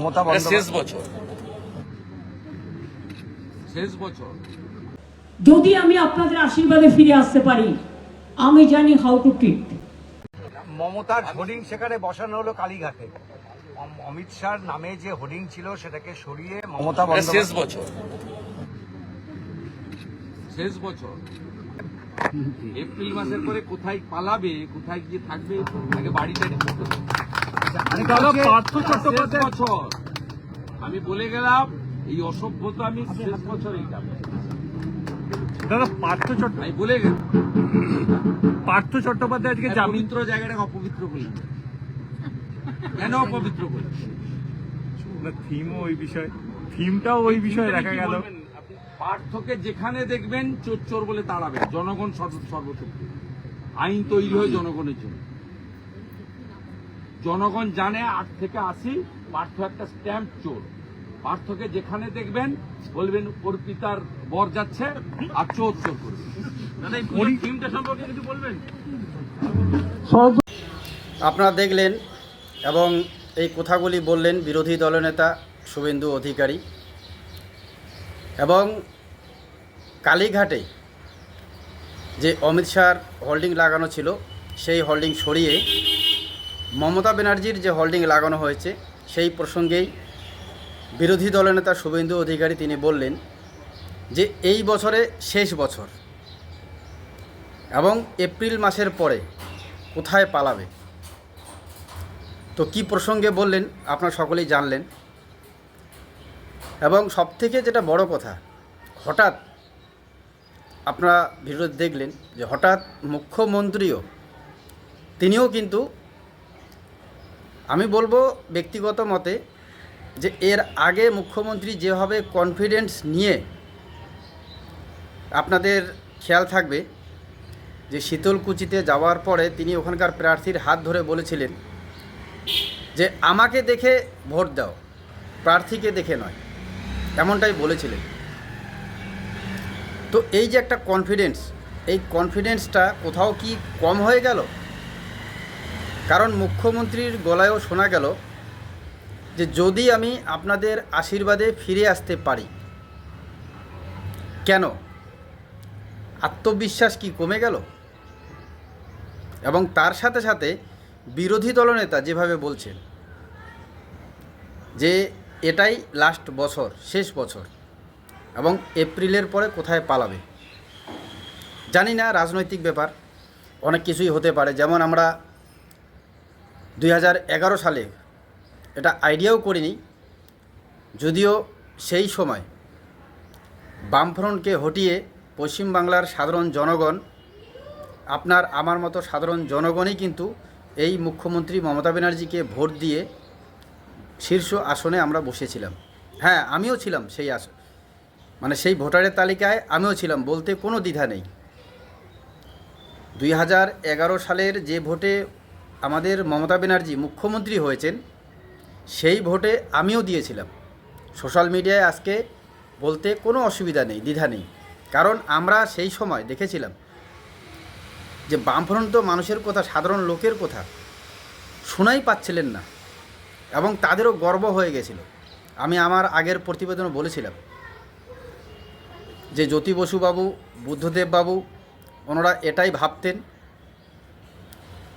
মমতা শেষ বছর। শেষ বছর। যদি আমি আপনাদের আশীর্বাদে ফিরে আসতে পারি আমি জানি হাউ টু ট্রিট মমতার হোর্ডিং সেখানে বসানো হলো কালীঘাটে। অমিত শাহর নামে যে হোর্ডিং ছিল সেটাকে সরিয়ে মমতা শেষ বছর। শেষ বছর। এপ্রিল মাসের পরে কোথায় পালাবে কোথায় গিয়ে থাকবে আগে বাড়িতে রিপোর্ট হবে। শেষ বছর আমি বলে গেলাম এই অসভ্যতা আমি শেষ বছরেই যাব। দাদা পার্থ চট্ট আমি বলে গেলাম। পার্থ চট্টোপাধ্যায় আজকে পবিত্র জায়গাটাকে অপবিত্র করলাম কেন অপবিত্র করলাম থিমও ওই বিষয়। থিমটাও ওই বিষয়ে দেখা গেল। পার্থকে যেখানে দেখবেন চোর চোর বলে তাড়াবেন। জনগণ সর্ব- সর্বশক্তি আইন তৈরি হয় জনগণের জন্য। জনগণ জানে আট থেকে আশি পার্থ একটা স্ট্যাম্প চোর। পার্থকে যেখানে দেখবেন বলবেন ওর পিতার বর যাচ্ছে আর চোর চোর করবে সম্পর্কে কিছু বলবেন? আপনারা দেখলেন এবং এই কথাগুলি বললেন বিরোধী দলনেতা শুভেন্দু অধিকারী। এবং কালীঘাটে যে অমিত শাহর হোল্ডিং লাগানো ছিল সেই হোল্ডিং সরিয়ে মমতা ব্যানার্জির যে হোল্ডিং লাগানো হয়েছে, সেই প্রসঙ্গেই বিরোধী দলনেতা শুভেন্দু অধিকারী তিনি বললেন যে এই বছরে শেষ বছর এবং এপ্রিল মাসের পরে কোথায় পালাবে? তো কি প্রসঙ্গে বললেন আপনারা সকলেই জানলেন। এবং সবথেকে যেটা বড় কথা, হঠাৎ আপনারা ভিডিও দেখলেন যে হঠাৎ মুখ্যমন্ত্রীও, তিনিও কিন্তু আমি বলব ব্যক্তিগত মতে যে এর আগে মুখ্যমন্ত্রী যেভাবে কনফিডেন্স নিয়ে আপনাদের খেয়াল থাকবে যে শীতলকুচিতে যাওয়ার পরে তিনি ওখানকার প্রার্থীর হাত ধরে বলেছিলেন যে আমাকে দেখে ভোট দাও, প্রার্থীকে দেখে নয়, এমনটাই বলেছিলেন। তো এই যে একটা কনফিডেন্স এই কনফিডেন্সটা কোথাও কি কম হয়ে গেল? কারণ মুখ্যমন্ত্রীর গলায়ও শোনা গেল যে যদি আমি আপনাদের আশীর্বাদে ফিরে আসতে পারি, কেন? আত্মবিশ্বাস কি কমে গেল? এবং তার সাথে সাথে বিরোধী দলনেতা যেভাবে বলছেন, যে এটাই লাস্ট বছর, শেষ বছর, এবং এপ্রিলের পরে কোথায় পালাবে? জানি না, রাজনৈতিক ব্যাপার, অনেক কিছুই হতে পারে। যেমন আমরা দুই হাজার এগারো সালে এটা আইডিয়াও করিনি, যদিও সেই সময় বামফ্রন্টকে হটিয়ে পশ্চিমবাংলার সাধারণ জনগণ, আপনার আমার মতো সাধারণ জনগণই কিন্তু এই মুখ্যমন্ত্রী মমতা ব্যানার্জিকে ভোট দিয়ে শীর্ষ আসনে আমরা বসেছিলাম। হ্যাঁ আমিও ছিলাম সেই আস মানে সেই ভোটারের তালিকায় আমিও ছিলাম, বলতে কোনো দ্বিধা নেই। দুই হাজার এগারো সালের যে ভোটে আমাদের মমতা ব্যানার্জি মুখ্যমন্ত্রী হয়েছেন, সেই ভোটে আমিও দিয়েছিলাম। সোশ্যাল মিডিয়ায় আজকে বলতে কোনো অসুবিধা নেই, দ্বিধা নেই। কারণ আমরা সেই সময় দেখেছিলাম যে বামফ্রন্ট মানুষের কথা, সাধারণ লোকের কথা শোনাই পাচ্ছিলেন না এবং তাদেরও গর্ব হয়ে গেছিল। আমি আমার আগের প্রতিবেদনে বলেছিলাম যে জ্যোতি বসুবাবু, বুদ্ধদেব বাবু, ওনারা এটাই ভাবতেন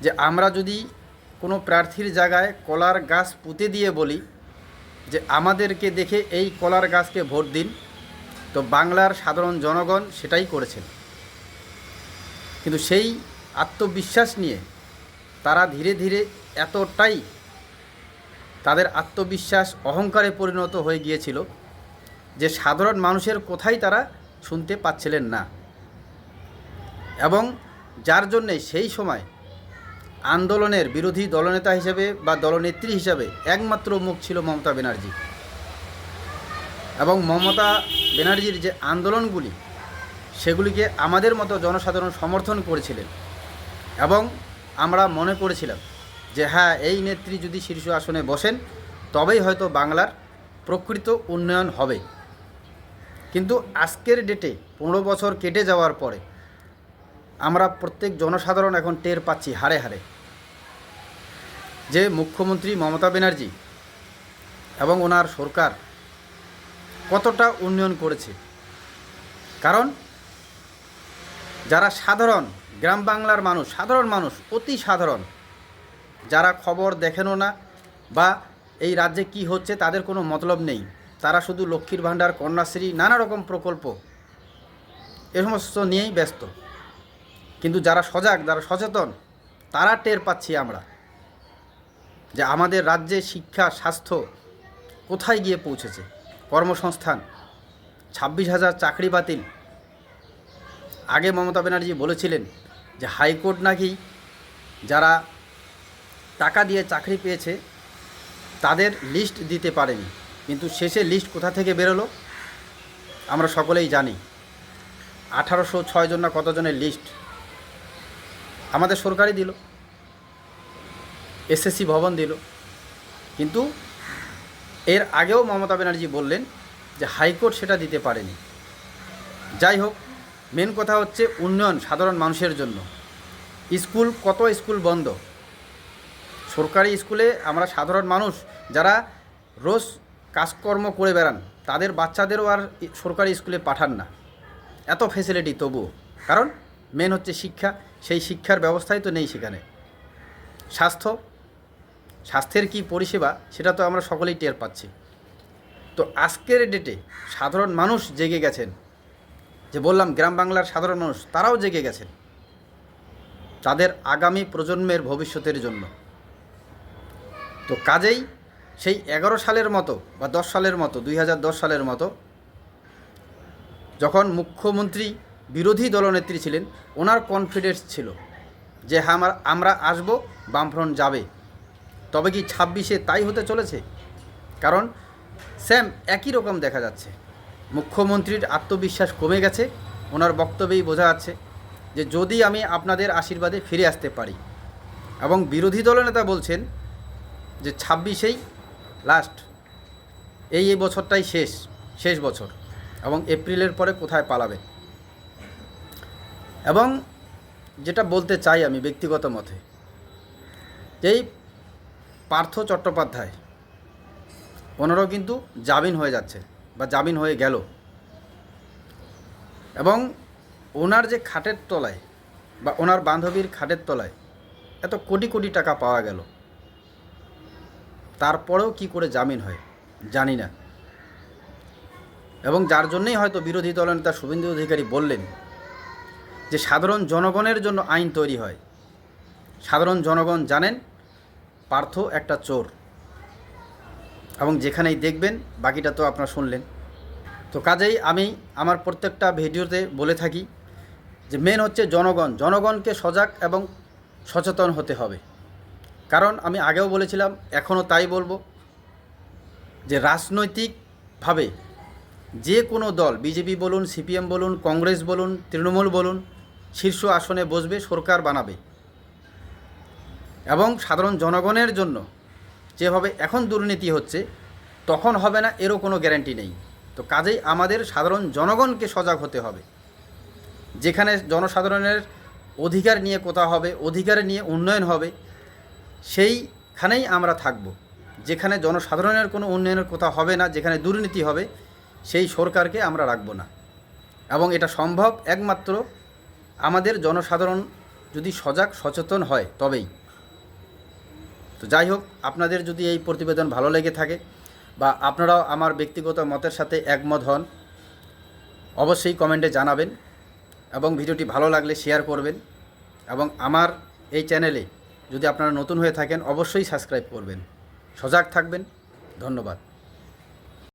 যে আমরা যদি কোনো প্রার্থীর জায়গায় কলার গাছ পুঁতে দিয়ে বলি যে আমাদেরকে দেখে এই কলার গাছকে ভোট দিন, তো বাংলার সাধারণ জনগণ সেটাই করেছেন। কিন্তু সেই আত্মবিশ্বাস নিয়ে তারা ধীরে ধীরে এতটাই তাদের আত্মবিশ্বাস অহংকারে পরিণত হয়ে গিয়েছিল যে সাধারণ মানুষের কোথায় তারা শুনতে পাচ্ছিলেন না। এবং যার জন্যে সেই সময় আন্দোলনের বিরোধী দলনেতা হিসেবে বা দলনেত্রী হিসাবে একমাত্র মুখ ছিল মমতা ব্যানার্জি। এবং মমতা ব্যানার্জির যে আন্দোলনগুলি, সেগুলিকে আমাদের মতো জনসাধারণ সমর্থন করেছিলেন। এবং আমরা মনে করেছিলাম যে হ্যাঁ এই নেত্রী যদি শীর্ষ আসনে বসেন, তবেই হয়তো বাংলার প্রকৃত উন্নয়ন হবে। কিন্তু আজকের ডেটে পনেরো বছর কেটে যাওয়ার পরে আমরা প্রত্যেক জনসাধারণ এখন টের পাচ্ছি হারে হারে। যে মুখ্যমন্ত্রী মমতা ব্যানার্জি এবং ওনার সরকার কতটা উন্নয়ন করেছে। কারণ যারা সাধারণ গ্রাম বাংলার মানুষ, সাধারণ মানুষ, অতি সাধারণ, যারা খবর দেখেনও না বা এই রাজ্যে কি হচ্ছে তাদের কোনো মতলব নেই। তারা শুধু লক্ষ্মীর ভাণ্ডার, কন্যাশ্রী, নানা রকম প্রকল্প এ সমস্ত নিয়েই ব্যস্ত। কিন্তু যারা সজাগ, যারা সচেতন, তারা টের পাচ্ছি আমরা। যে আমাদের রাজ্যে শিক্ষা, স্বাস্থ্য কোথায় গিয়ে পৌঁছেছে? কর্মসংস্থান, ছাব্বিশ হাজার চাকরি বাতিল। আগে মমতা ব্যানার্জি বলেছিলেন যে হাইকোর্ট নাকি যারা টাকা দিয়ে চাকরি পেয়েছে, তাদের লিস্ট দিতে পারেনি। কিন্তু শেষে লিস্ট কোথা থেকে বেরোলো? আমরা সকলেই জানি। আঠারোশো ছয় জন না কতজনের লিস্ট? আমাদের সরকারই দিল। এসএসসি ভবন দিল। কিন্তু এর আগেও মমতা ব্যানার্জি বললেন যে হাইকোর্ট সেটা দিতে পারেনি। যাই হোক, মেন কথা হচ্ছে উন্নয়ন সাধারণ মানুষের জন্য। স্কুল কত স্কুল বন্ধ? সরকারি স্কুলে আমরা সাধারণ মানুষ যারা রোজ কাজকর্ম করে বেড়ান, তাদের বাচ্চাদেরও আর সরকারি স্কুলে পাঠান না। এত ফেসিলিটি তবুও। কারণ মেন হচ্ছে শিক্ষা, সেই শিক্ষার ব্যবস্থাই তো নেই সেখানে। স্বাস্থ্য স্বাস্থ্যের কি পরিষেবা, সেটা তো আমরা সকলেই টের পাচ্ছি। তো আজকের ডেটে সাধারণ মানুষ জেগে গেছেন। যে বললাম, গ্রাম বাংলার সাধারণ মানুষ, তারাও জেগে গেছেন। তাদের আগামী প্রজন্মের ভবিষ্যতের জন্য। তো কাজেই সেই এগারো সালের মতো বা দশ সালের মতো, দুই হাজার দশ সালের মতো, যখন মুখ্যমন্ত্রী বিরোধী দলনেত্রী ছিলেন, ওনার কনফিডেন্স ছিল যে আমার আমরা আসব, বামফ্রন্ট যাবে। তবে কি ছাব্বিশে তাই হতে চলেছে? কারণ স্যাম একই রকম দেখা যাচ্ছে। মুখ্যমন্ত্রীর আত্মবিশ্বাস কমে গেছে, ওনার বক্তব্যেই বোঝা যাচ্ছে যে যদি আমি আপনাদের আশীর্বাদে ফিরে আসতে পারি। এবং বিরোধী দলনেতা বলছেন যে ছাব্বিশেই লাস্ট এই এই বছরটাই শেষ শেষ বছর। এবং এপ্রিলের পরে কোথায় পালাবে? এবং যেটা বলতে চাই আমি ব্যক্তিগত মতে এই পার্থ চট্টোপাধ্যায়। ওনারাও কিন্তু জামিন হয়ে যাচ্ছে বা জামিন হয়ে গেল। এবং ওনার যে খাটের তলায় বা ওনার বান্ধবীর খাটের তলায় এত কোটি কোটি টাকা পাওয়া গেল। তারপরেও কি করে জামিন হয় জানি না। এবং যার জন্যেই হয়তো বিরোধী দলনেতা শুভেন্দু অধিকারী বললেন যে সাধারণ জনগণের জন্য আইন তৈরি হয়। সাধারণ জনগণ জানেন পার্থ একটা চোর। এবং যেখানেই দেখবেন, বাকিটা তো আপনারা শুনলেন। তো কাজেই আমি আমার প্রত্যেকটা ভিডিওতে বলে থাকি যে মেন হচ্ছে জনগণ। জনগণকে সজাগ এবং সচেতন হতে হবে। কারণ আমি আগেও বলেছিলাম, এখনও তাই বলব যে, রাজনৈতিকভাবে যে কোনো দল, বিজেপি বলুন, সিপিএম বলুন, কংগ্রেস বলুন, তৃণমূল বলুন, শীর্ষ আসনে বসবে, সরকার বানাবে। এবং সাধারণ জনগণের জন্য যেভাবে এখন দুর্নীতি হচ্ছে, তখন হবে না, এরও কোনো গ্যারান্টি নেই। তো কাজেই আমাদের সাধারণ জনগণকে সজাগ হতে হবে। যেখানে জনসাধারণের অধিকার নিয়ে কথা হবে, অধিকার নিয়ে উন্নয়ন হবে, সেইখানেই আমরা থাকব। যেখানে জনসাধারণের কোনো উন্নয়নের কথা হবে না, যেখানে দুর্নীতি হবে, সেই সরকারকে আমরা রাখব না। এবং এটা সম্ভব একমাত্র আমাদের জনসাধারণ যদি সজাগ, সচেতন হয় তবেই। তো যাই হোক, আপনাদের যদি এই প্রতিবেদন ভালো লেগে থাকে বা আপনারাও আমার ব্যক্তিগত মতের সাথে একমত হন, অবশ্যই কমেন্টে জানাবেন এবং ভিডিওটি ভালো লাগলে শেয়ার করবেন এবং আমার এই চ্যানেলে যদি আপনারা নতুন হয়ে থাকেন, অবশ্যই সাবস্ক্রাইব করবেন। সজাগ থাকবেন। ধন্যবাদ।